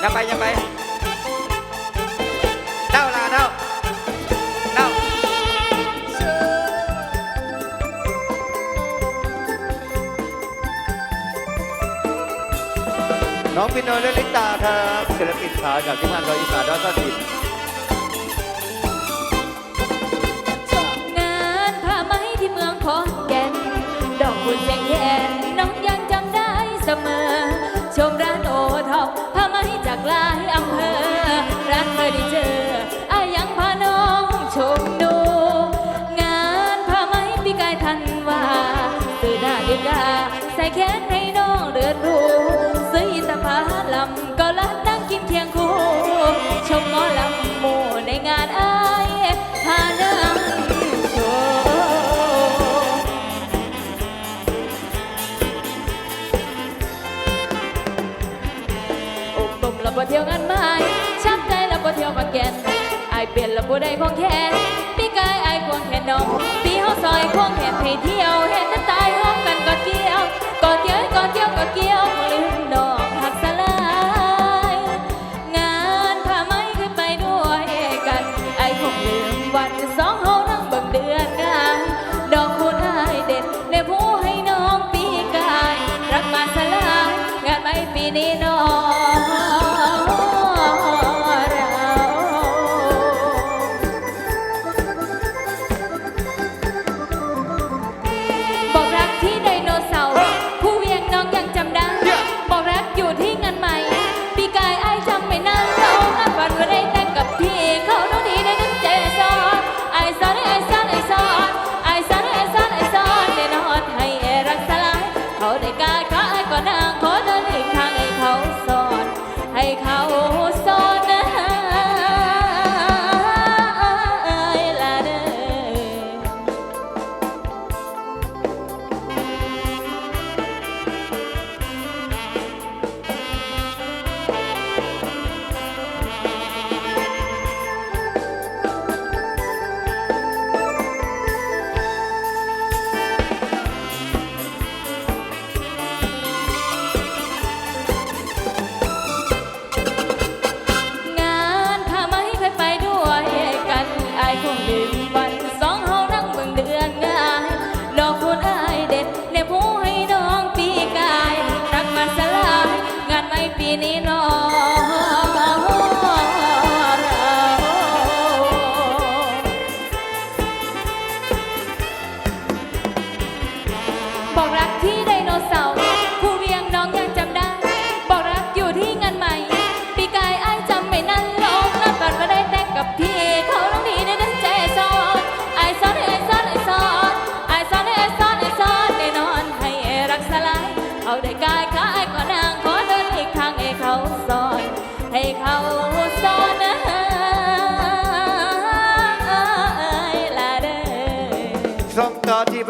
อย่าไปอย่าไปเด้าละเด้าเด้าน้องปินโนเลลิตาครับศิลปินสาวจากที่งานโดยอีสานดอนต้นถิ่นงานผ้าไหมที่เมืองขอนแก่นดอกบุณแดง สื่อหน้าดีกาใส่แขนให้น้องเดือดรูซื้อตะพาลำก็ละนั่งกินเทียงคู่ ชมหมอลำหมู่ในงานอายพาเนื้อบ่เที่ยวงานไม้ช้ำใจแล้วบ่เที่ยวมาแกนไอเปลี่ยนแล้วบ่ได้ของแค่ปีกายไอควงแขนน้องปีเฮาซอยควงแขนให้เที่ยวเห็นน้ำตา ini no. ปีอบอกรักที่ไดโนเสาร์ครูเวียน้องยังจำได้ บอกรักอยู่ที่งานใหม่ ปีกายอจำไม่นั่นลงนอนบัดมาได้แต่งกับพี่เขาน้องดีได้ดังใจสอนไอสอนไอสอนไอสอนไอสอนไอสอนไนนอนให้รักสลาย เอาได้กายขา ராஜீவ